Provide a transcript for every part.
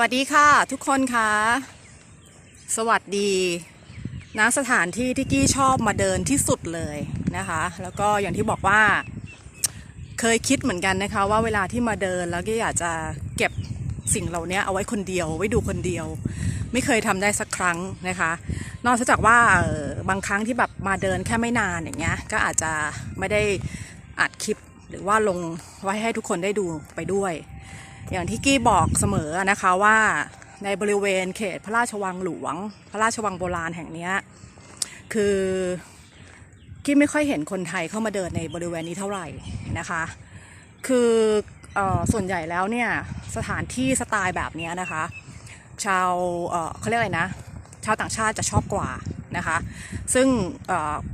วัสดีค่ะทุกคนคะ สวัสดีนะสถานที่ที่กี้ชอบมาเดินที่สุดเลยนะคะ แล้วก็อย่างที่บอกว่า เคยคิดเหมือนกันนะคะ ว่าเวลาที่มาเดินแล้วก็อยากจะเก็บสิ่งเหล่านี้เอาไว้คนเดียวไว้ดูคนเดียว ไม่เคยทำได้สักครั้งนะคะ นอกจากว่าออบางครั้งที่แบบมาเดินแค่ไม่นานอย่างเงี้ยก็อาจจะไม่ได้อัดคลิปหรือว่าลงไว้ให้ทุกคนได้ดูไปด้วย อย่างที่กี้บอกเสมอนะคะว่าในบริเวณเขตพระราชวังหลวง พระราชวังโบราณแห่งนี้คือกี้ไม่ค่อยเห็นคนไทยเข้ามาเดินในบริเวณนี้เท่าไหร่นะคะ คือออส่วนใหญ่แล้วเนี่ยสถานที่สไตล์แบบนี้นะคะ ชาวเเขาเรียกอะไรนะ ชาวต่างชาติจะชอบกว่านะคะ ซึ่งเ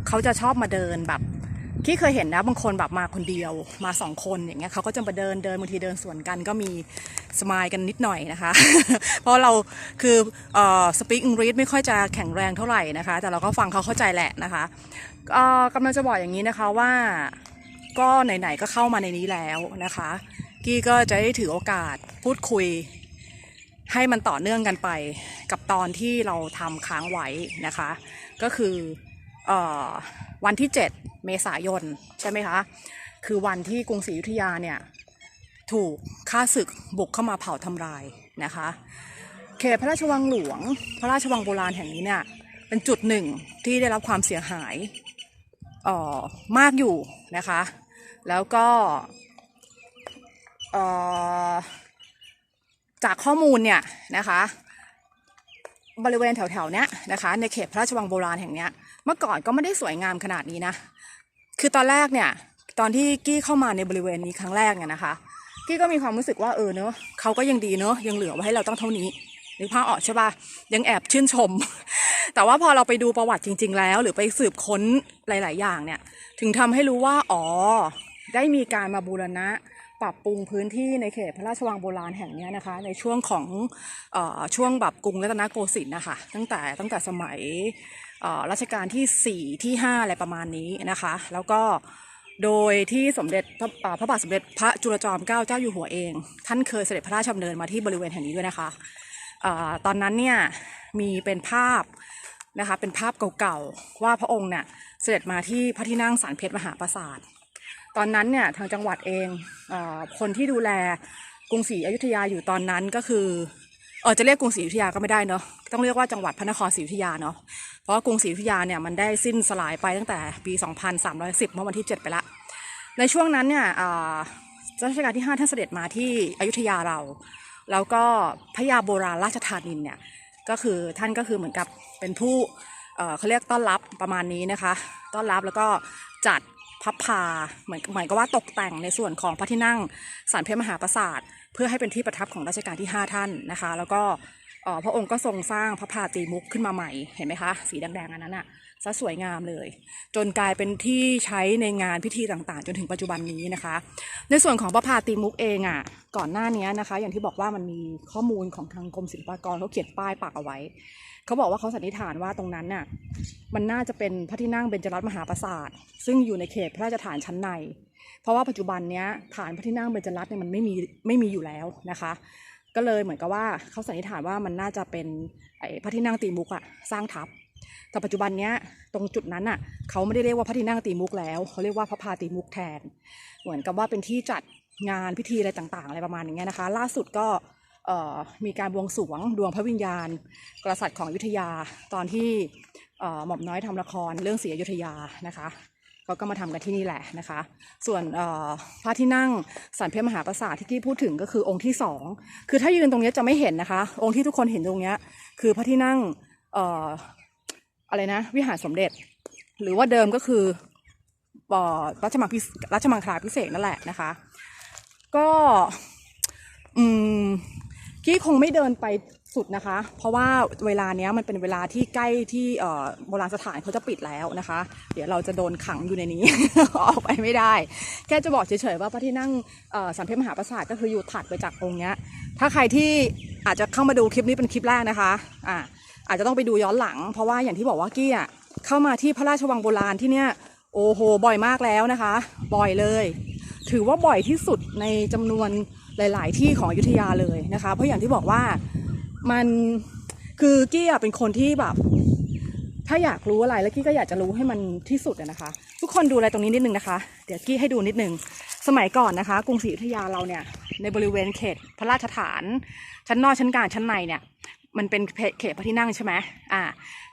เขาจะชอบมาเดินแบบ ที่เคยเห็นนะบางคนแบบมาคนเดียวมาสองคนอย่างเงี้ยเขาก็จะมาเดินเดินบางทีเดินสวนกันก็มีสมายกันนิดหน่อยนะคะ เพราะเราคือเอ่อสปีกอังกฤษไม่ค่อยจะแข็งแรงเท่าไหร่นะคะ แต่เราก็ฟังเขาเข้าใจแหละนะคะเอ่อกำลังจะบอกอย่างนี้นะคะว่าก็ไหนๆก็เข้ามาในนี้แล้วนะคะ กี้ก็จะได้ถือโอกาสพูดคุยให้มันต่อเนื่องกันไปกับตอนที่เราทำค้างไว้นะคะ ก็คือเออ วันที่ 7 เมษายนใช่ไหมคะคือวันที่กรุงศรีอยุธยาเนี่ยถูกข้าศึกบุกเข้ามาเผาทำลายนะคะเขตพระราชวังหลวง พระราชวังโบราณแห่งนี้เนี่ยเป็นจุดหนึ่งที่ได้รับความเสียหายออมากอยู่นะคะ แล้วก็เอ่อจากข้อมูลเนี่ยนะคะบริเวณแถวๆเนี้ยนะคะในเขตพระราชวังโบราณแห่งเนี้ย เมื่อก่อนก็ไม่ได้สวยงามขนาดนี้นะ คือตอนแรกเนี่ย ตอนที่กี้เข้ามาในบริเวณนี้ครั้งแรกเนี่ยนะคะ กี้ก็มีความรู้สึกว่าเออเนอะเขาก็ยังดีเนอะยังเหลือไว้ให้เราต้องเท่านี้นึกภาพออกใช่ปะยังแอบชื่นชม แต่ว่าพอเราไปดูประวัติจริง ๆ แล้ว หรือไปสืบค้นหลาย ๆ อย่างเนี่ย ถึงทำให้รู้ว่าอ๋อได้มีการมาบูรณะปรับปรุงพื้นที่ในเขตพระราชวังโบราณแห่งนี้นะคะ ในช่วงของเออช่วงแบบกรุงรัตนโกสินทร์นะคะตั้งแต่ตั้งแต่สมัย รัชกาลที่ 4 ที่ 5 อะไรประมาณนี้นะคะ แล้วก็โดยที่สมเด็จพระพระบาทสมเด็จพระจุลจอมเกล้าเจ้าอยู่หัวเอง ท่านเคยเสด็จพระราชดำเนินมาที่บริเวณแห่งนี้ด้วยนะคะอตอนนั้นเนี่ยมีเป็นภาพนะคะเป็นภาพเก่าๆว่าพระองค์เนี่ยเสด็จมาที่พระที่นั่งสารเพชรมหาปราสาทตอนนั้นเนี่ยทางจังหวัดเองออคนที่ดูแลกรุงศรีอยุธยาอยู่ตอนนั้นก็คือ เออจะเรียกกรุงศรีอยุธยาก็ไม่ได้เนาะต้องเรียกว่าจังหวัดพระนครศรีอยุธยาเนาะเพราะกรุงศรีอยุธยาเนี่ยมันได้สิ้นสลายไปตั้งแต่ปี 2310 เมื่อวันที่ 7 ไปละในช่วงนั้นเนี่ยเอ่อรัชกาลที่5ท่านเสด็จมาที่อยุธยาเรา แล้วก็พระยาโบราณราชธานินเนี่ยก็คือท่านก็คือเหมือนกับเป็นผู้เขาเรียกต้อนรับประมาณนี้นะคะ ต้อนรับแล้วก็จัด พับพาเหมือนเหมือนกับว่าตกแต่งในส่วนของพระที่นั่งสารเพชรมหาปราสาทเพื่อให้เป็นที่ประทับของรัชกาลที่ 5 ท่านนะคะ แล้วก็พระองค์ก็ทรงสร้างพระพาตีมุกขึ้นมาใหม่เห็นไหมคะ สีแดงๆอันนั้นอะซะสวยงามเลย จนกลายเป็นที่ใช้ในงานพิธีต่างๆ จนถึงปัจจุบันนี้นะคะ ในส่วนของพระพาตีมุกเองอะก่อนหน้านี้นะคะ อย่างที่บอกว่ามันมีข้อมูลของทางกรมศิลปากรเขาเขียนป้ายปักเอาไว้ เขาบอกว่าเขาสันนิษฐานว่าตรงนั้นน่ะมันน่าจะเป็นพระที่นั่งเบญจรัตนมหาปราสาทซึ่งอยู่ในเขตพระราชฐานชั้นใน เพราะว่าปัจจุบันเนี้ยฐานพระที่นั่งเบญจรัตน์เนี่ยมันไม่มีไม่มีอยู่แล้วนะคะ ก็เลยเหมือนกับว่าเขาสันนิษฐานว่ามันน่าจะเป็นไอ้พระที่นั่งตีมุกอะสร้างทับแต่ปัจจุบันเนี้ยตรงจุดนั้นอะเขาไม่ได้เรียกว่าพระที่นั่งตีมุกแล้วเขาเรียกว่าพระพาตีมุกแทน เหมือนกับว่าเป็นที่จัดงานพิธีอะไรต่างๆ อะไรประมาณอย่างเงี้ยนะคะ ล่าสุดก็ มีการบวงสรวงดวงพระวิญญาณ กษัตริย์ของอยุธยาตอนที่หม่อมน้อยทำละครเรื่องศรีอยุธยานะคะเขาก็มาทำกันที่นี่แหละนะคะ ส่วนพระที่นั่งสันเพชรมหาปราสาทที่กี้พูดถึงก็คือองค์ที่สองคือถ้ายืนตรงนี้จะไม่เห็นนะคะ องค์ที่ทุกคนเห็นตรงนี้คือพระที่นั่งออะไรนะ วิหารสมเด็จ หรือว่าเดิมก็คือเอ่อรัชมังพิรัชมังคลาพิเศษนั่นแหละนะคะ ก็อืม กี้คงไม่เดินไปสุดนะคะ เพราะว่าเวลาเนี้ยมันเป็นเวลาที่ใกล้ที่โบราณสถานเขาจะปิดแล้วนะคะ เดี๋ยวเราจะโดนขังอยู่ในนี้ ออกไปไม่ได้ แค่จะบอกเฉยๆว่าพระที่นั่งสัมเพชรมหาปราสาทก็คืออยู่ถัดไปจากองค์เนี้ย ถ้าใครที่อาจจะเข้ามาดูคลิปนี้เป็นคลิปแรกนะคะอ่าอาจจะต้องไปดูย้อนหลัง เพราะว่าอย่างที่บอกว่ากี้อะเข้ามาที่พระราชวังโบราณที่เนี้ยโอ้โหบ่อยมากแล้วนะคะ บ่อยเลย ถือว่าบ่อยที่สุดในจำนวน หลาย ๆ ที่ของอยุธยาเลยนะคะ เพราะอย่างที่บอกว่ามันคือกี้เป็นคนที่แบบ ถ้าอยากรู้อะไรแล้วกี้ก็อยากจะรู้ให้มันที่สุดนะคะ ทุกคนดูอะไรตรงนี้นิดนึงนะคะ เดี๋ยวกี้ให้ดูนิดนึงสมัยก่อนนะคะ กรุงศรีอยุธยาเราเนี่ยในบริเวณเขตพระราชฐาน ชั้นนอกชั้นกลางชั้นในเนี่ย มันเป็นเขตพระที่นั่งใช่ไหมอ่า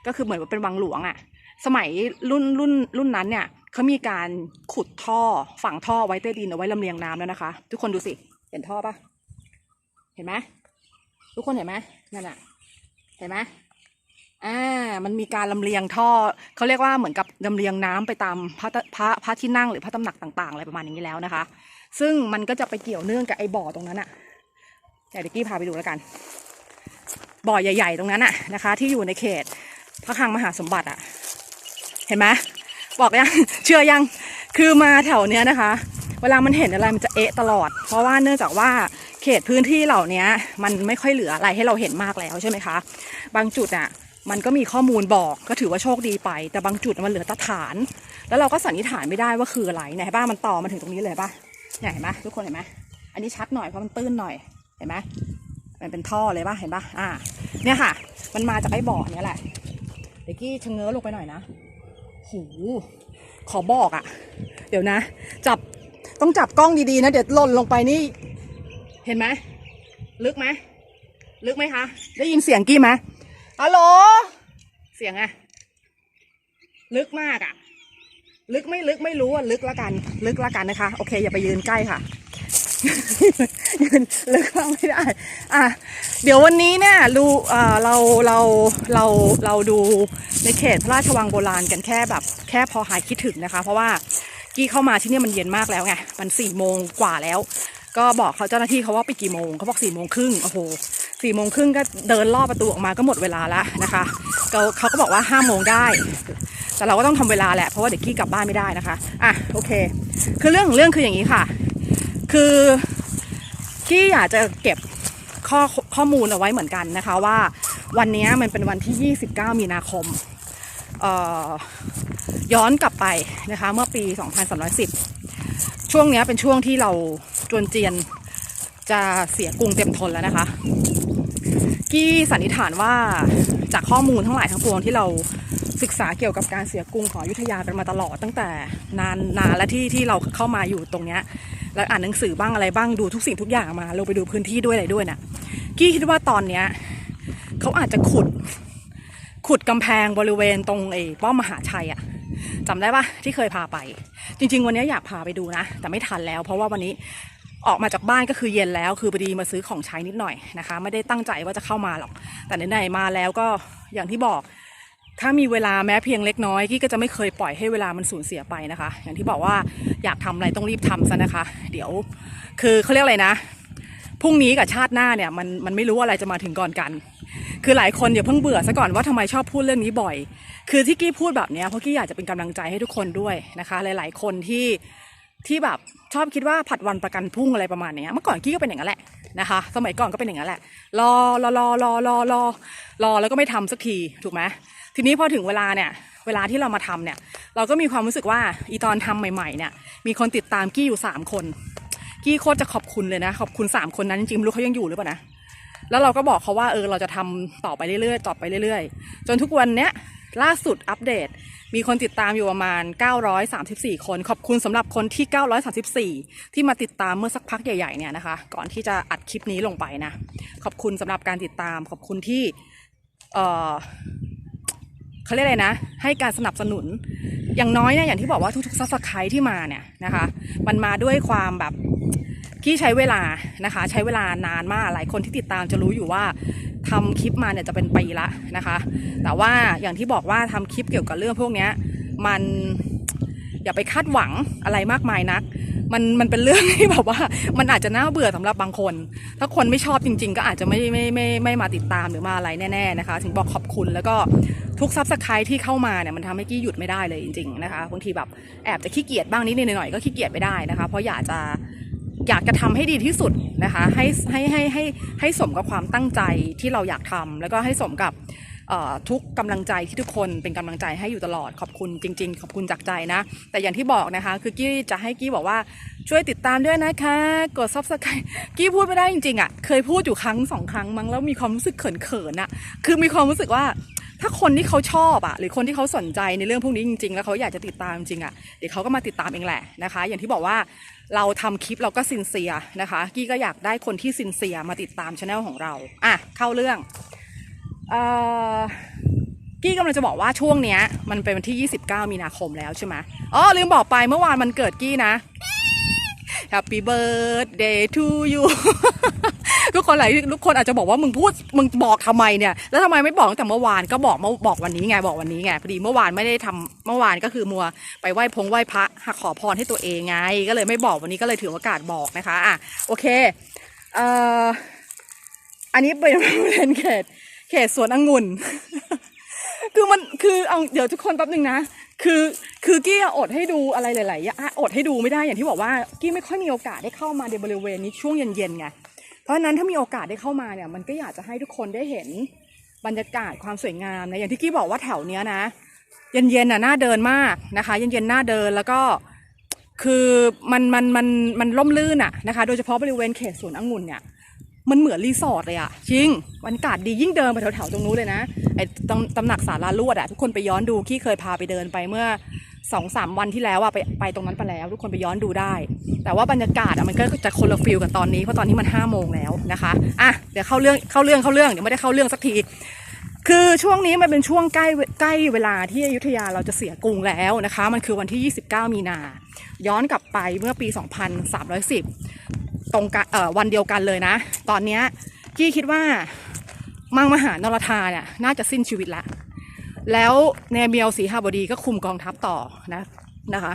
ก็คือเหมือนว่าเป็นวังหลวงอะสมัยรุ่นรุ่นรุ่นนั้นเนี่ยเขามีการขุดท่อฝังท่อไว้ใต้ดินเอาไว้ลำเลียงน้ำแล้วนะคะ ทุกคนดูสิ เห็นท่อปะเห็นไหมทุกคนเห็นไหมนั่นอะเห็นไหมอ่า มันมีการลำเลียงท่อเขาเรียกว่าเหมือนกับลำเลียงน้ำไปตามพระพระพระที่นั่งหรือพระตำหนักต่างๆอะไรประมาณอย่างนี้แล้วนะคะ ซึ่งมันก็จะไปเกี่ยวเนื่องกับไอ้บ่อตรงนั้นอะเดี๋ยวกี้พาไปดูแล้วกัน บ่อใหญ่ ๆ ตรงนั้นอะนะคะ ที่อยู่ในเขตพระคลังมหาสมบัติอะเห็นไหมบอกยังเชื่อยังคือมาแถวเนี้ยนะคะ เวลามันเห็นอะไรมันจะเอะตลอด เพราะว่าเนื่องจากว่าเขตพื้นที่เหล่านี้มันไม่ค่อยเหลืออะไรให้เราเห็นมากแล้วใช่ไหมคะ บางจุดอะมันก็มีข้อมูลบอกก็ถือว่าโชคดีไป แต่บางจุดมันเหลือตะฐาน แล้วเราก็สันนิษฐานไม่ได้ว่าคืออะไรเนี่ยเห็นป่ะมันต่อมาถึงตรงนี้เลยป่ะเห็นไหมทุกคนเห็นไหมอันนี้ชัดหน่อยเพราะมันตื้นหน่อยเห็นไหมมันเป็นท่อเลยป่ะเห็นป่ะอ่า เนี่ยค่ะ มันมาจากไอ้บ่อเนี้ยแหละเดี๋ยวกี้ชะเง้อลงไปหน่อยนะโหขอบอกอะ่ะ เดี๋ยวนะ จับ ต้องจับกล้องดีๆนะ เดี๋ยวหล่นลงไปนี่ เห็นไหมลึกไหมลึกไหมคะ ได้ยินเสียงกี้ไหมฮัลโหล เสียงอะลึกมากอะลึกไม่ลึกไม่รู้อะลึกละกัน ลึกละกันนะคะ โอเค อย่าไปยืนใกล้ค่ะ ยืนลึกมากไม่ได้ อะ เดี๋ยววันนี้เนี่ยดูเอ่อเราเราเราเราดูในเขตพระราชวังโบราณกันแค่แบบ แค่พอหายคิดถึงนะคะ เพราะว่า กี้เข้ามาที่นี่มันเย็นมากแล้วไง มันสี่โมงกว่าแล้ว ก็บอกเขาเจ้าหน้าที่เขาว่าไปกี่โมงเขาบอกสี่โมงครึ่งโอ้โหสี่โมงครึ่งก็เดินลอประตูออกมาก็หมดเวลาแล้วนะคะเขาเขาก็บอกว่าห้าโมงได้ แต่เราก็ต้องทำเวลาแหละเพราะว่าเดี๋ยวกี้กลับบ้านไม่ได้นะคะอะโอเค คือเรื่องของเรื่องคืออย่างนี้ค่ะ คือกี้อยากจะเก็บข้อข้อมูลเอาไว้เหมือนกันนะคะว่าวันนี้มันเป็นวันที่ 29 มีนาคมเอ่อ ย้อนกลับไปนะคะ เมื่อปี 2310 ช่วงนี้เป็นช่วงที่เราจวนเจียนจะเสียกรุงเต็มทนแล้วนะคะ กี้สันนิษฐานว่าจากข้อมูลทั้งหลายทั้งปวงที่เราศึกษาเกี่ยวกับการเสียกรุงของอยุธยากันมาตลอดตั้งแต่นานนานและที่ที่เราเข้ามาอยู่ตรงเนี้ยแล้วอ่านหนังสือบ้างอะไรบ้างดูทุกสิ่งทุกอย่างมาลงไปดูพื้นที่ด้วยอะไรด้วยน่ะกี้คิดว่าตอนเนี้ยเขาอาจจะขุดขุดกำแพงบริเวณตรงไอ้ป้อมมหาชัยอะ จำได้ปะที่เคยพาไป จริง ๆ วันนี้อยากพาไปดูนะ แต่ไม่ทันแล้ว เพราะว่าวันนี้ออกมาจากบ้านก็คือเย็นแล้ว คือพอดีมาซื้อของใช้นิดหน่อยนะคะ ไม่ได้ตั้งใจว่าจะเข้ามาหรอก แต่ไหนๆมาแล้วก็อย่างที่บอก ถ้ามีเวลาแม้เพียงเล็กน้อยกี้ก็จะไม่เคยปล่อยให้เวลามันสูญเสียไปนะคะ อย่างที่บอกว่าอยากทำอะไรต้องรีบทำซะนะคะ เดี๋ยว คือเขาเรียกอะไรนะพรุ่งนี้กับชาติหน้าเนี่ยมันมันไม่รู้อะไรจะมาถึงก่อนกัน คือหลายคนอย่าเพิ่งเบื่อซะก่อนว่าทำไมชอบพูดเรื่องนี้บ่อย คือที่กี้พูดแบบนี้เพราะกี้อยากจะเป็นกำลังใจให้ทุกคนด้วยนะคะ หลาย ๆ คนที่ที่แบบชอบคิดว่าผัดวันประกันพรุ่งอะไรประมาณนี้เมื่อก่อนกี้ก็เป็นอย่างนั้นแหละนะคะ สมัยก่อนก็เป็นอย่างนั้นแหละรอรอรอรอรอรอรอแล้วก็ไม่ทำสักทีถูกไหมทีนี้พอถึงเวลาเนี่ยเวลาที่เรามาทำเนี่ย เราก็มีความรู้สึกว่าอีตอนทำใหม่ๆเนี่ย มีคนติดตามกี้อยู่สามคน กี้โคตรจะขอบคุณเลยนะ ขอบคุณสามคนนั้นจริงๆไม่รู้เขายังอยู่หรือเปล่านะ แล้วเราก็บอกเขาว่าเออเราจะทำต่อไปเรื่อยๆ ต่อไปเรื่อยๆ จนทุกวันเนี้ยล่าสุดอัปเดต มีคนติดตามอยู่ประมาณ 934 คน ขอบคุณสำหรับคนที่ 934 ที่มาติดตามเมื่อสักพักใหญ่ๆเนี่ยนะคะ ก่อนที่จะอัดคลิปนี้ลงไปนะ ขอบคุณสำหรับการติดตาม ขอบคุณที่เออเขาเรียกอะไรนะ ให้การสนับสนุน อย่างน้อยเนี่ยอย่างที่บอกว่าทุกๆซับสไครต์ที่มาเนี่ยนะคะ มันมาด้วยความแบบ ที่ใช้เวลานะคะ ใช้เวลานานมากหลายคนที่ติดตามจะรู้อยู่ว่าทำคลิปมาเนี่ยจะเป็นปีละนะคะ แต่ว่าอย่างที่บอกว่าทำคลิปเกี่ยวกับเรื่องพวกนี้มันอย่าไปคาดหวังอะไรมากมายนัก มันมันเป็นเรื่องที่แบบว่า มันอาจจะน่าเบื่อสำหรับบางคน ถ้าคนไม่ชอบจริง ๆ ก็อาจจะไม่ไม่ไม่ไม่มาติดตามหรือมาอะไรแน่ๆนะคะ ถึงบอกขอบคุณแล้วก็ทุกซับสไครต์ที่เข้ามาเนี่ยมันทำให้กี้หยุดไม่ได้เลยจริง ๆนะคะบางทีแบบแอบจะขี้เกียจบ้างนิดหน่อยๆก็ขี้เกียจไม่ได้นะคะ เพราะอยากจะ อยากจะทำให้ดีที่สุดนะคะให้ให้ให้ให้ให้สมกับความตั้งใจที่เราอยากทำแล้วก็ให้สมกับ ทุกกำลังใจที่ทุกคนเป็นกำลังใจให้อยู่ตลอดขอบคุณจริง ๆ ขอบคุณจากใจนะ แต่อย่างที่บอกนะคะ คือกี้จะให้กี้บอกว่าช่วยติดตามด้วยนะคะ กด subscribe กี้พูดไม่ได้จริงๆอะเคยพูดอยู่ครั้งสองครั้งมั้งแล้วมีความรู้สึกเขินๆอะคือมีความรู้สึกว่าถ้าคนที่เขาชอบอะหรือคนที่เขาสนใจในเรื่องพวกนี้จริง ๆ แล้วเขาอยากจะติดตามจริงๆอะเดี๋ยวเขาก็มาติดตามเองแหละนะคะ อย่างที่บอกว่าเราทำคลิปเราก็ซินเซียนะคะ กี้ก็อยากได้คนที่ซินเซียมาติดตามช anel ของเราอะเข้าเรื่อง กี้กำลังจะบอกว่าช่วงเนี้ย มันเป็นวันที่ 29 มีนาคมแล้วใช่ไหมอ๋อลืมบอกไปเมื่อวานมันเกิดกี้นะ Happy birthday to you ทุกคนหลายทุกคนอาจจะบอกว่ามึงพูดมึงบอกทำไมเนี่ย แล้วทำไมไม่บอกตั้งแต่เมื่อวานก็บอกเมื่อบอกวันนี้ไงบอกวันนี้ไงพอดีเมื่อวานไม่ได้ทำเมื่อวานก็คือมัวไปไหว้พงไหว้พระหักขอพรให้ตัวเองไง ก็เลยไม่บอกวันนี้ก็เลยถือโอกาสบอกนะคะอะโอเคเอ่ออันนี้เป็นบริเวณเขต เขตสวนองุ่น คือมันคือเอาเดี๋ยวทุกคนแป๊บหนึ่งนะ คือคือกี้อะอดให้ดูอะไรหลายๆอย่างอดให้ดูไม่ได้อย่างที่บอกว่ากี้ไม่ค่อยมีโอกาสได้เข้ามาในบริเวณนี้ช่วงเย็นๆไงเพราะฉะนั้นถ้ามีโอกาสได้เข้ามาเนี่ยมันก็อยากจะให้ทุกคนได้เห็นบรรยากาศความสวยงามนะอย่างที่กี้บอกว่าแถวเนี้ยนะ เย็นๆน่ะน่าเดินมากนะคะ เย็นๆน่าเดินแล้วก็คือมันมันมันมันร่มรื่นอะนะคะ โดยเฉพาะบริเวณเขตสวนองุ่นเนี่ย มันเหมือนรีสอร์ทเลยอะจริงบรรยากาศดียิ่งเดินไปแถวๆตรงนู้นเลยนะไอ้ตำตำหนักสาราลวดอะทุกคนไปย้อนดูที่เคยพาไปเดินไปเมื่อสองสามวันที่แล้วอะไปไปตรงนั้นไปแล้ว ทุกคนไปย้อนดูได้ แต่ว่าบรรยากาศอะมันก็จะคนละฟิลกันตอนนี้เพราะตอนนี้มันห้าโมงแล้วนะคะอะเดี๋ยวเข้าเรื่องเข้าเรื่องเข้าเรื่องเดี๋ยวไม่ได้เข้าเรื่องสักทีคือช่วงนี้มันเป็นช่วงใกล้ใกล้เวลาที่อยุธยาเราจะเสียกรุงแล้วนะคะ มันคือวันที่ 29 มีนา ย้อนกลับไปเมื่อปี 2310 ตรงกันวันเดียวกันเลยนะ ตอนเนี้ยกี้คิดว่ามังมหานรธาเนี่ยน่าจะสิ้นชีวิตแล้วแล้วเนเมียวศรีหบดีก็คุมกองทัพต่อนะนะคะ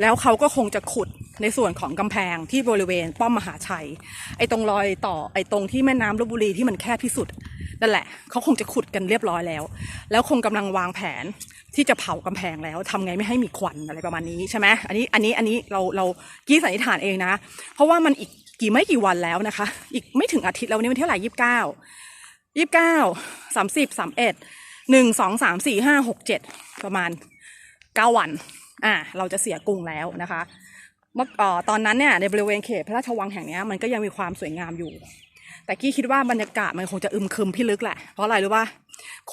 แล้วเขาก็คงจะขุดในส่วนของกำแพงที่บริเวณป้อมมหาชัย ไอ้ตรงรอยต่อไอ้ตรงที่แม่น้ำลบบุรีที่มันแคบที่สุดนั่นแหละเขาคงจะขุดกันเรียบร้อยแล้ว แล้วคงกำลังวางแผนที่จะเผากำแพงแล้วทำไงไม่ให้มีควันอะไรประมาณนี้ใช่ไหมอันนี้อันนี้อันนี้เราเรากี้สันนิษฐานเองนะ เพราะว่ามันอีก กี่ไม่กี่วันแล้วนะคะ อีกไม่ถึงอาทิตย์แล้ววันนี้วันที่เท่าไหร่ยี่สิบเก้ายี่สิบเก้าสามสิบสามเอ็ดหนึ่งสองสามสี่ห้าหกเจ็ดประมาณเก้าวัน อ่า เราจะเสียกรุงแล้วนะคะเมื่อตอนนั้นเนี่ยในบริเวณเขตพระราชวังแห่งนี้มันก็ยังมีความสวยงามอยู่ แต่กี้คิดว่าบรรยากาศมันคงจะอึมครึมพิลึกแหละ เพราะอะไรรู้ป่ะ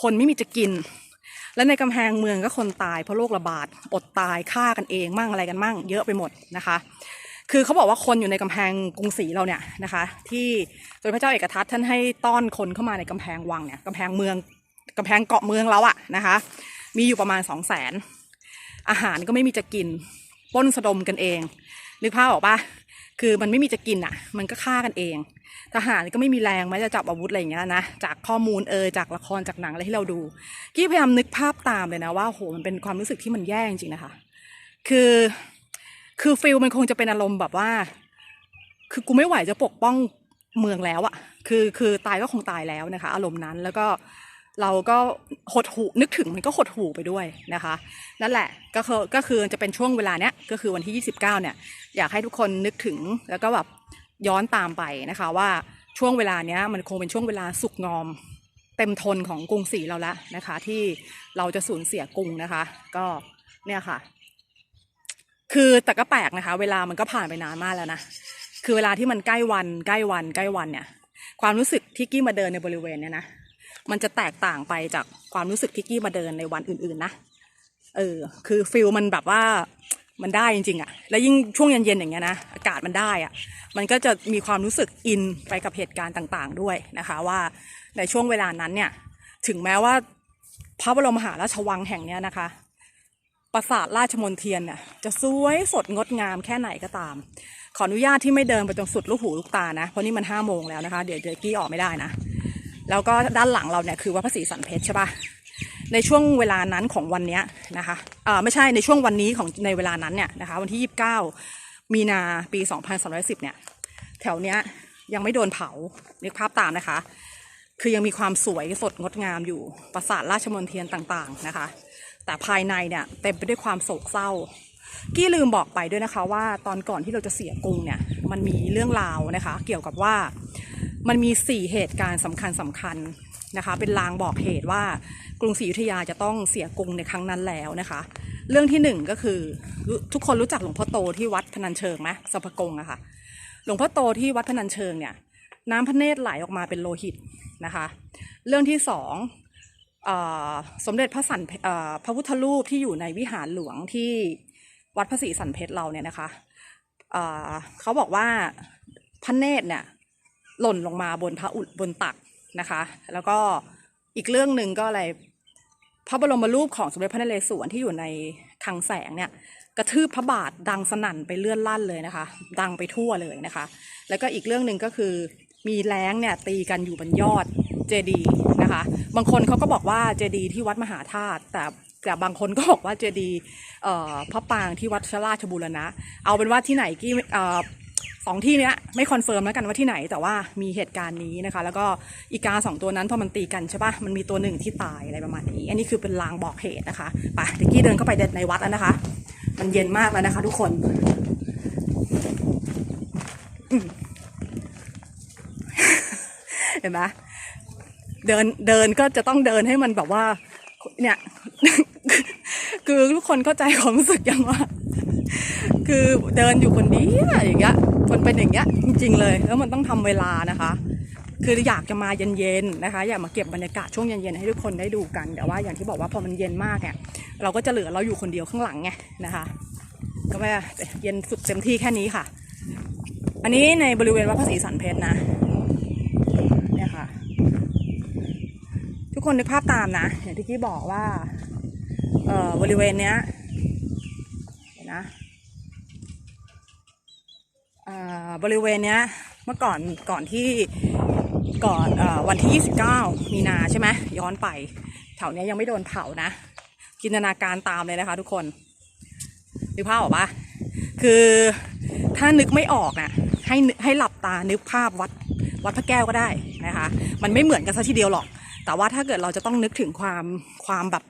คนไม่มีจะกิน และในกำแพงเมืองก็คนตายเพราะโรคระบาดอดตายฆ่ากันเองมั่งอะไรกันมั่ง เยอะไปหมดนะคะ คือเขาบอกว่าคนอยู่ในกำแพงกรุงศรีเราเนี่ยนะคะ ที่โดยพระเจ้าเอกทัตท่านให้ต้อนคนเข้ามาในกำแพงวังเนี่ยกำแพงเมืองกำแพงเกาะเมืองเราอะนะคะ มีอยู่ประมาณสองแสนอาหารก็ไม่มีจะกินปล้นสะดมกันเอง นึกภาพออกปะคือมันไม่มีจะกินอะ มันก็ฆ่ากันเอง ทหารก็ไม่มีแรงแม้จะจับอาวุธอะไรอย่างเงี้ยนะ จากข้อมูลเออจากละครจากหนังอะไรที่เราดู กี้พยายามนึกภาพตามเลยนะว่าโหมันเป็นความรู้สึกที่มันแย่จริงๆนะคะ คือ คือฟิลมันคงจะเป็นอารมณ์แบบว่า คือกูไม่ไหวจะปกป้องเมืองแล้วอะคือคือตายก็คงตายแล้วนะคะ อารมณ์นั้นแล้วก็เราก็หดหูนึกถึงมันก็หดหูไปด้วยนะคะนั่นแหละก็คือก็คือจะเป็นช่วงเวลาเนี้ยก็คือวันที่ 29เนี่ยอยากให้ทุกคนนึกถึงแล้วก็แบบย้อนตามไปนะคะว่าช่วงเวลาเนี้ยมันคงเป็นช่วงเวลาสุกงอม เต็มทนของกรุงศรีเราล้วนะคะ ที่เราจะสูญเสียกรุงนะคะ ก็เนี่ยค่ะ คือแต่ก็แปลกนะคะ เวลามันก็ผ่านไปนานมากแล้วนะ คือเวลาที่มันใกล้วันใกล้วันใกล้วันเนี่ย ความรู้สึกที่กี้มาเดินในบริเวณเนี่ยนะ มันจะแตกต่างไปจากความรู้สึกที่กี้มาเดินในวันอื่นๆนะ เออ คือฟิลมันแบบว่ามันได้จริงๆอะแล้วยิ่งช่วงเย็นๆอย่างเงี้ยนะ อากาศมันได้อะมันก็จะมีความรู้สึกอินไปกับเหตุการณ์ต่างๆด้วยนะคะ ว่าในช่วงเวลานั้นเนี่ย ถึงแม้ว่าพระบรมมหาราชวังแห่งเนี้ยนะคะ ปราสาทราชมนเทียนเนี่ยจะสวยสดงดงามแค่ไหนก็ตาม ขออนุญาตที่ไม่เดินไปตรงสุดลูกหูลูกตานะ เพราะนี่มันห้าโมงแล้วนะคะ เดี๋ยวเดี๋ยวกี้ออกไม่ได้นะ แล้วก็ด้านหลังเราเนี่ยคือวัดพระศรีสันเพชรใช่ปะในช่วงเวลานั้นของวันนี้นะคะเออไม่ใช่ในช่วงวันนี้ของในเวลานั้นเนี่ยนะคะ วันที่ 29 มีนาปี 2310 เนี่ย แถวเนี้ยยังไม่โดนเผานึกภาพตามนะคะ คือยังมีความสวยสดงดงามอยู่ปราสาทราชมนเทียนต่างๆนะคะ แต่ภายในเนี่ยเต็มไปด้วยความโศกเศร้า กี้ลืมบอกไปด้วยนะคะว่าตอนก่อนที่เราจะเสียกรุงเนี่ยมันมีเรื่องราวนะคะ เกี่ยวกับว่ามันมีสี่เหตุการณ์สำคัญสำคัญนะคะ เป็นลางบอกเหตุว่ากรุงศรีอยุธยาจะต้องเสียกรุงในครั้งนั้นแล้วนะคะ เรื่องที่หนึ่งก็คือทุกคนรู้จักหลวงพ่อโตที่วัดพนัญเชิงไหมสัพพกงอะค่ะหลวงพ่อโตที่วัดพนัญเชิงเนี่ยน้ำพระเนตรไหลออกมาเป็นโลหิตนะคะ เรื่องที่สอง สมเด็จพระสันเพเอ่อพระพุทธรูปที่อยู่ในวิหารหลวงที่วัดพระศรีสันเพชรเราเนี่ยนะคะเขาบอกว่าพระเนตรเนี่ยหล่นลงมาบนพระอุบนตักนะคะ แล้วก็อีกเรื่องหนึ่งก็อะไรพระบรมรูปของสมเด็จพระนเรศวรที่อยู่ในคังแสงเนี่ยกระทืบพระบาทดังสนั่นไปเลื่อนลั่นเลยนะคะ ดังไปทั่วเลยนะคะ แล้วก็อีกเรื่องหนึ่งก็คือ มีแรงเนี่ยตีกันอยู่บนยอดเจดีนะคะ บางคนเขาก็บอกว่าเจดีที่วัดมหาธาตุแต่แต่บางคนก็บอกว่าเจดีพระปางที่วัดชราชบูรณะ เอาเป็นว่าที่ไหนกี่สองที่เนี้ยไม่คอนเฟิร์มแล้วกันว่าที่ไหนแต่ว่ามีเหตุการณ์นี้นะคะ แล้วก็อีกาสองตัวนั้นพอมันตีกันใช่ปะมันมีตัวหนึ่งที่ตายอะไรประมาณนี้ อันนี้คือเป็นลางบอกเหตุนะคะไปเดกี้เดินเข้าไปในวัดแล้วนะคะ มันเย็นมากแล้วนะคะ ทุกคน อืม เห็นไหมเดินเดินก็จะต้องเดินให้มันแบบว่า เนี่ย คือทุกคนเข้าใจความรู้สึกยังว่า คือเดินอยู่คนเดียวอย่างเงี้ยมันเป็นอย่างเงี้ยจริง ๆ เลย แล้วมันต้องทำเวลานะคะ คืออยากจะมาเย็นๆนะคะ อยากมาเก็บบรรยากาศช่วงเย็นๆให้ทุกคนได้ดูกันแต่ว่าอย่างที่บอกว่าพอมันเย็นมากเนี่ยเราก็จะเหลือเราอยู่คนเดียวข้างหลังไงนะคะก็ไม่เย็นสุดเต็มที่แค่นี้ค่ะ อันนี้ในบริเวณวัดพระศรีสันเพชรนะ กคนนึกภาพตามนะอย่างที่กี้บอกว่าเอ่อบริเวณเนี้ยเดี๋ยวนะอ่าบริเวณเนี้ยเมื่อก่อนก่อนที่ก่อนเอ่อวันที่ 29 มีนาใช่ไหมย้อนไปแถวเนี้ยยังไม่โดนเผานะ จินตนาการตามเลยนะคะทุกคนนึกภาพออกปะคือถ้านึกไม่ออกนะให้ให้หลับตานึกภาพวัดวัดพระแก้วก็ได้นะคะ มันไม่เหมือนกันซะทีเดียวหรอก แต่ว่าถ้าเกิดเราจะต้องนึกถึงความความแบบ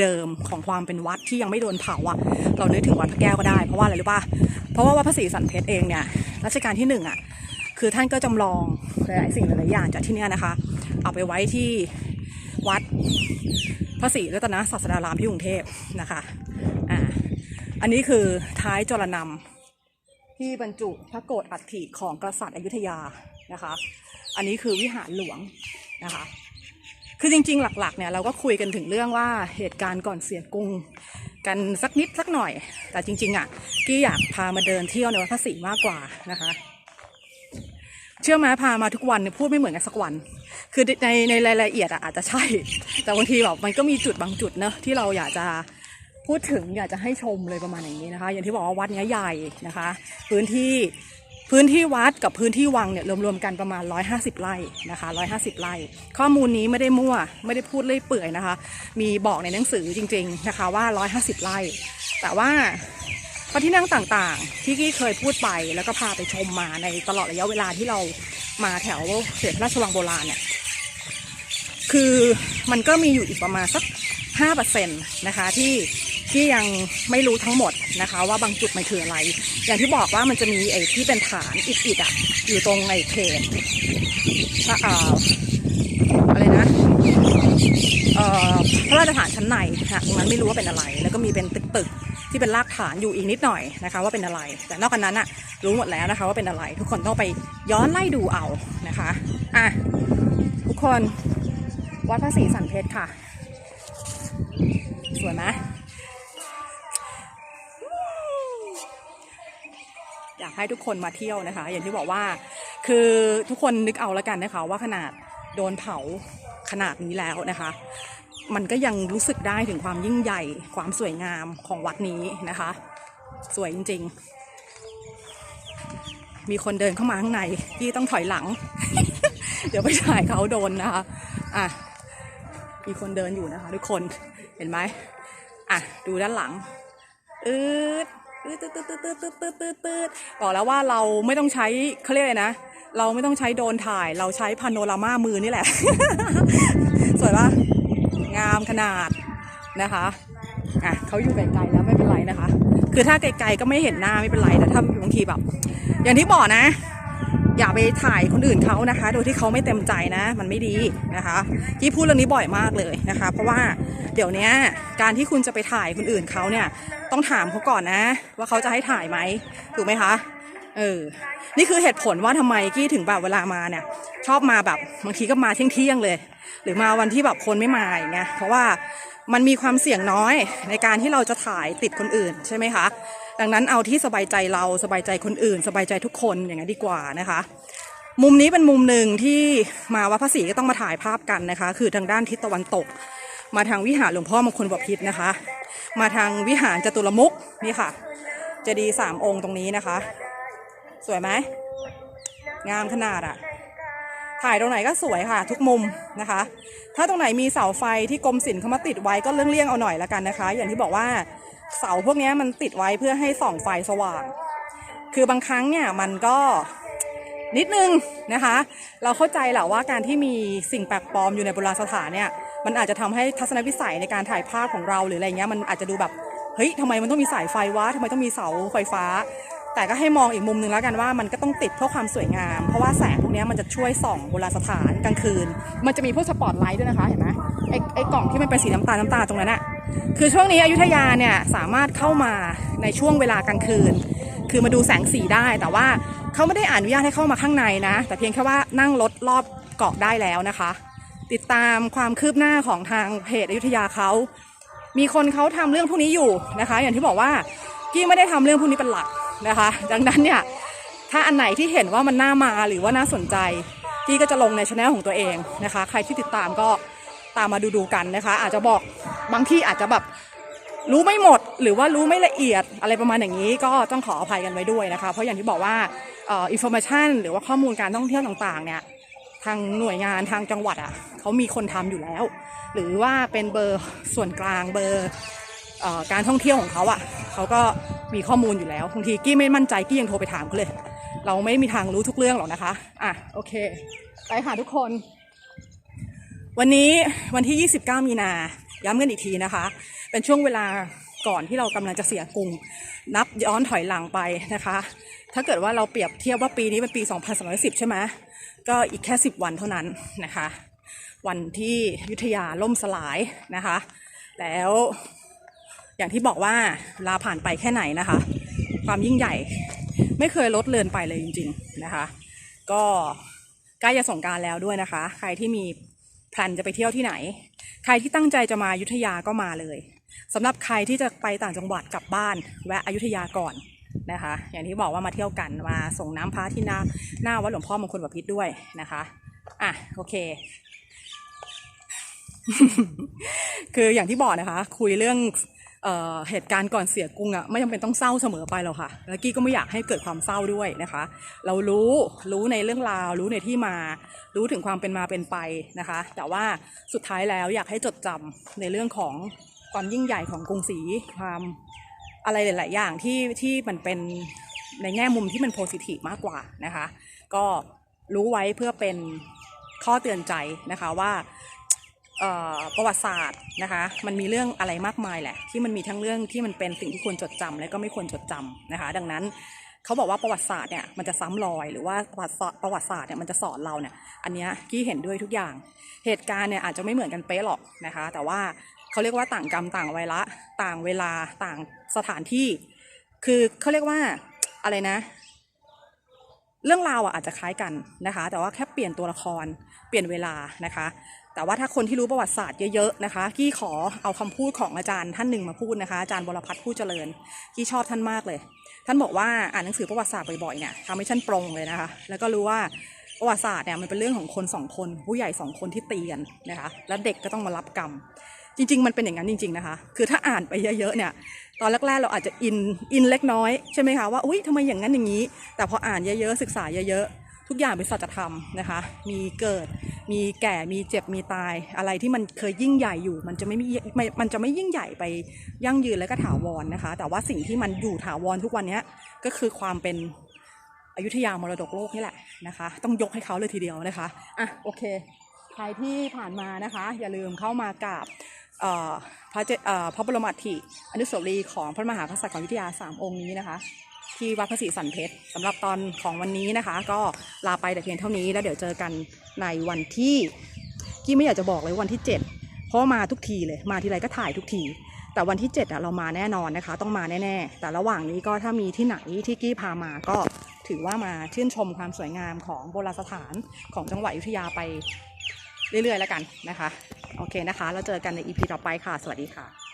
เดิมๆของความเป็นวัดที่ยังไม่โดนเผาอะเรานึกถึงวัดพระแก้วก็ได้เพราะว่าอะไรรู้ป่ะเพราะว่าวัดพระศรีสันเพชรเองเนี่ยรัชกาลที่หนึ่งอะคือท่านก็จำลองหลายๆสิ่งหลายๆอย่างจากที่เนี่ยนะคะ เอาไปไว้ที่วัดพระศรีรัตนศาสดารามที่กรุงเทพนะคะอ่าอันนี้คือท้ายจรนำที่บรรจุพระโกรธอัฐิของกษัตริย์อยุธยานะคะ อันนี้คือวิหารหลวงนะคะ คือจริง ๆ หลัก ๆ เนี่ยเราก็คุยกันถึงเรื่องว่าเหตุการณ์ก่อนเสียกรุงกันสักนิดสักหน่อย แต่จริง ๆ อะกี้อยากพามาเดินเที่ยวในวัดพระศรีมากกว่านะคะ เชื่อไหมพามาทุกวันเนี่ยพูดไม่เหมือนกันสักวัน คือในในรายละเอียดอะอาจจะใช่ แต่บางทีแบบมันก็มีจุดบางจุดเนอะที่เราอยากจะพูดถึงอยากจะให้ชมเลยประมาณอย่างนี้นะคะ อย่างที่บอกว่าวัดเนี้ยใหญ่นะคะ พื้นที่ พื้นที่วัดกับพื้นที่วังเนี่ยรวมๆกันประมาณ 150 ไร่นะคะ150 ไร่ ข้อมูลนี้ไม่ได้มั่วไม่ได้พูดเล่ยเปื่อยนะคะ มีบอกในหนังสือจริงๆนะคะว่า 150 ไร่ แต่ว่าพระที่นั่งต่างๆ ที่กี้เคยพูดไปแล้วก็พาไปชมมาในตลอดระยะเวลาที่เรามาแถวเสด็จพระราชวังโบราณเนี่ยคือมันก็มีอยู่อีกประมาณสักห้าเปอร์เซ็นต์นะคะที่ ที่ยังไม่รู้ทั้งหมดนะคะ ว่าบางจุดมันคืออะไร อย่างที่บอกว่ามันจะมีไอ้ที่เป็นฐานอิฐๆอะอยู่ตรงไอ้เขตพระเอ่ออะไรนะเอ่อพระราชฐานชั้นในค่ะตรงนั้นไม่รู้ว่าเป็นอะไร แล้วก็มีเป็นตึกๆที่เป็นรากฐานอยู่อีกนิดหน่อยนะคะว่าเป็นอะไร แต่นอกจากนั้นอะรู้หมดแล้วนะคะว่าเป็นอะไร ทุกคนต้องไปย้อนไล่ดูเอานะคะอะทุกคนวัดพระศรีสันเพชรค่ะ ให้ทุกคนมาเที่ยวนะคะ อย่างที่บอกว่า คือทุกคนนึกเอาแล้วกันนะคะ ว่าขนาดโดนเผาขนาดนี้แล้วนะคะ มันก็ยังรู้สึกได้ถึงความยิ่งใหญ่ความสวยงามของวัดนี้นะคะ สวยจริง ๆ มีคนเดินเข้ามาข้างในที่ต้องถอยหลัง เดี๋ยวไปถ่ายเขาโดนนะคะอะมีคนเดินอยู่นะคะ ทุกคนเห็นไหมอะดูด้านหลังอืดอืด ตืดตืดตืดตืดตืดตืดตืดตืดบอกแล้วว่าเราไม่ต้องใช้เขาเรียกอะไรนะ เราไม่ต้องใช้โดนถ่าย เราใช้พาโนรามามือนี่แหละ สวยปะงามขนาดนะคะอะเขาอยู่ไกลๆแล้วไม่เป็นไรนะคะ คือถ้าไกลๆก็ไม่เห็นหน้าไม่เป็นไรแต่ถ้าบางทีแบบ อย่างที่บอกนะ อย่าไปถ่ายคนอื่นเขานะคะ โดยที่เขาไม่เต็มใจนะ มันไม่ดีนะคะกี้พูดเรื่องนี้บ่อยมากเลยนะคะ เพราะว่าเดี๋ยวนี้การที่คุณจะไปถ่ายคนอื่นเขาเนี่ย ต้องถามเขาก่อนนะ ว่าเขาจะให้ถ่ายไหมถูกไหมคะเออนี่คือเหตุผลว่าทำไมกี้ถึงแบบเวลามาเนี่ย ชอบมาแบบบางทีก็มาเที่ยงๆเลย หรือมาวันที่แบบคนไม่มาอย่างเงี้ยเพราะว่ามันมีความเสี่ยงน้อยในการที่เราจะถ่ายติดคนอื่นใช่ไหมคะดังนั้นเอาที่สบายใจเราสบายใจคนอื่น สบายใจทุกคนอย่างนั้นดีกว่านะคะ มุมนี้เป็นมุมหนึ่งที่มาวัดพระศรีก็ต้องมาถ่ายภาพกันนะคะ คือทางด้านทิศตะวันตก มาทางวิหารหลวงพ่อมงคลบพิตรนะคะ มาทางวิหารจตุรมุกนี่ค่ะเจดีสามองค์ตรงนี้นะคะ สวยไหมงามขนาดอะถ่ายตรงไหนก็สวยค่ะ ทุกมุมนะคะ ถ้าตรงไหนมีเสาไฟที่กรมศิลป์เขามาติดไว้ก็เลี่ยงๆเอาหน่อยละกันนะคะ อย่างที่บอกว่าเสาพวกนี้มันติดไว้เพื่อให้ส่องไฟสว่าง คือบางครั้งเนี่ยมันก็นิดนึงนะคะ เราเข้าใจแหละว่าการที่มีสิ่งแปลกปลอมอยู่ในโบราณสถานเนี่ย มันอาจจะทำให้ทัศนวิสัยในการถ่ายภาพของเราหรืออะไรเงี้ยมันอาจจะดูแบบเฮ้ยทำไมมันต้องมีสายไฟวะทำไมต้องมีเสาไฟฟ้า แต่ก็ให้มองอีกมุมหนึ่งแล้วกันว่ามันก็ต้องติดเพื่อความสวยงาม เพราะว่าแสงพวกนี้มันจะช่วยส่องโบราณสถานกลางคืน มันจะมีพวกสปอตไลท์ด้วยนะคะเห็นไหมไอ้ไอ้กล่องที่มันเป็นสีน้ำตาลน้ำตาลตรงนั้นอะคือช่วงนี้อยุธยาเนี่ยสามารถเข้ามาในช่วงเวลากลางคืน คือมาดูแสงสีได้แต่ว่าเขาไม่ได้อนุญาตให้เข้ามาข้างในนะ แต่เพียงแค่ว่านั่งรถรอบเกาะได้แล้วนะคะ ติดตามความคืบหน้าของทางเพจอยุธยาเขามีคนเขาทำเรื่องพวกนี้อยู่นะคะ อย่างที่บอกว่ากี้ไม่ได้ทำเรื่องพวกนี้เป็นหลักนะคะ ดังนั้นเนี่ยถ้าอันไหนที่เห็นว่ามันน่ามาหรือว่าน่าสนใจกี้ก็จะลงในช anel ของตัวเองนะคะ ใครที่ติดตามก็ตามมาดูดูๆกันนะคะ อาจจะบอกบางที่อาจจะแบบรู้ไม่หมดหรือว่ารู้ไม่ละเอียดอะไรประมาณอย่างนี้ ก็ต้องขออภัยกันไว้ด้วยนะคะ เพราะอย่างที่บอกว่าอ่ออินโฟมชันหรือว่าข้อมูลการท่องเที่ยวต่างๆเนี่ย ทางหน่วยงานทางจังหวัดอะเขามีคนทำอยู่แล้ว หรือว่าเป็นเบอร์ส่วนกลางเบอร์การท่องเที่ยวของเขาอะเขาก็มีข้อมูลอยู่แล้วบางทีกี้ไม่มั่นใจกี้ยังโทรไปถามเขาเลย เราไม่มีทางรู้ทุกเรื่องหรอกนะคะอะโอเค ไปค่ะทุกคน วันนี้วันที่ 29 มีนาย้ำกันอีกทีนะคะ เป็นช่วงเวลาก่อนที่เรากำลังจะเสียกรุง นับย้อนถอยหลังไปนะคะ ถ้าเกิดว่าเราเปรียบเทียบว่าปีนี้เป็นปี 2310 ใช่ไหม ก็อีกแค่ 10 วันเท่านั้นนะคะ วันที่ยุธยาล่มสลายนะคะ แล้วอย่างที่บอกว่าเวลาผ่านไปแค่ไหนนะคะ ความยิ่งใหญ่ไม่เคยลดเลือนไปเลยจริง ๆนะคะ ก็ใกล้จะสงการแล้วด้วยนะคะ ใครที่มีแพลนจะไปเที่ยวที่ไหน ใครที่ตั้งใจจะมายุธยาก็มาเลยสำหรับใครที่จะไปต่างจังหวัดกลับบ้าน แวะอยุธยาก่อน นะคะ อย่างที่บอกว่ามาเที่ยวกันมาส่งน้ำพระที่หน้าหน้าวัดหลวงพ่อมงคลบพิตรด้วยนะคะอะโอเค คืออย่างที่บอกนะคะ คุยเรื่องเออเหตุการณ์ก่อนเสียกรุงอะไม่จำเป็นต้องเศร้าเสมอไปหรอกค่ะ แล้วกี้ก็ไม่อยากให้เกิดความเศร้าด้วยนะคะ เรารู้รู้ในเรื่องราว รู้ในที่มา รู้ถึงความเป็นมาเป็นไปนะคะ แต่ว่าสุดท้ายแล้วอยากให้จดจำในเรื่องของความยิ่งใหญ่ของกรุงศรีความ อะไรหลาย ๆ อย่างที่ที่มันเป็นในแง่มุมที่มันโพสิทีฟมากกว่านะคะ ก็รู้ไว้เพื่อเป็นข้อเตือนใจนะคะว่าประวัติศาสตร์นะคะมันมีเรื่องอะไรมากมายแหละ ที่มันมีทั้งเรื่องที่มันเป็นสิ่งที่ควรจดจำและก็ไม่ควรจดจำนะคะ ดังนั้นเขาบอกว่าประวัติศาสตร์เนี่ยมันจะซ้ำรอยหรือว่าประวัติศาสตร์ประวัติศาสตร์เนี่ยมันจะสอนเราเนี่ยอันนี้กี้เห็นด้วยทุกอย่าง เหตุการณ์เนี่ยอาจจะไม่เหมือนกันเป๊ะหรอกนะคะ แต่ว่า เขาเรียกว่าต่างกรรมต่างไวละต่างเวลาต่างสถานที่ คือเขาเรียกว่าอะไรนะ เรื่องราวอะอาจจะคล้ายกันนะคะ แต่ว่าแค่เปลี่ยนตัวละครเปลี่ยนเวลานะคะ แต่ว่าถ้าคนที่รู้ประวัติศาสตร์เยอะๆนะคะกี้ขอเอาคำพูดของอาจารย์ท่านหนึ่งมาพูดนะคะอาจารย์บรพัฒน์ผู้เจริญกี้ชอบท่านมากเลย ท่านบอกว่าอ่านหนังสือประวัติศาสตร์บ่อยๆเนี่ยทำให้ฉันปรงเลยนะคะ แล้วก็รู้ว่าประวัติศาสตร์เนี่ยมันเป็นเรื่องของคนสองคน ผู้ใหญ่สองคนที่ตีกันนะคะ แล้วเด็กก็ต้องมารับกรรม จริง ๆ มันเป็นอย่างนั้นจริง ๆนะคะ คือถ้าอ่านไปเยอะๆเนี่ยตอนแรกๆเราอาจจะอินอินเล็กน้อยใช่ไหมคะว่าอุ้ยทำไมอย่างนั้นอย่างนี้ แต่พออ่านเยอะๆศึกษาเยอะๆทุกอย่างเป็นสัจธรรมนะคะ มีเกิด มีแก่มีเจ็บมีตาย อะไรที่มันเคยยิ่งใหญ่อยู่ มันจะไม่มีมันจะไม่ยิ่งใหญ่ไปยั่งยืนและก็ถาวรนะคะ แต่ว่าสิ่งที่มันอยู่ถาวรทุกวันนี้ก็คือความเป็นอยุธยามรดกโลกนี่แหละนะคะ ต้องยกให้เขาเลยทีเดียวนะคะอะโอเคใครที่ผ่านมานะคะ อย่าลืมเข้ามากราบ พระเจพระบรมอัฐิอนุสาวรีย์ของพระมหากษัตริย์ของอยุธยาสามองค์นี้นะคะ ที่วัดพระศรีสันเพชรสำหรับตอนของวันนี้นะคะ ก็ลาไปแต่เพียงเท่านี้แล้วเดี๋ยวเจอกันในวันที่กี้ไม่อยากจะบอกเลยวันที่ 7 เพราะมาทุกทีเลยมาทีไรก็ถ่ายทุกที แต่วันที่7อะเรามาแน่นอนนะคะ ต้องมาแน่ๆ แต่ระหว่างนี้ก็ถ้ามีที่ไหนที่กี้พามาก็ถือว่ามาชื่นชมความสวยงามของโบราณสถานของจังหวัดอยุธยาไป เรื่อยๆแล้วกันนะคะ โอเคนะคะ เราเจอกันใน EP ต่อไปค่ะ สวัสดีค่ะ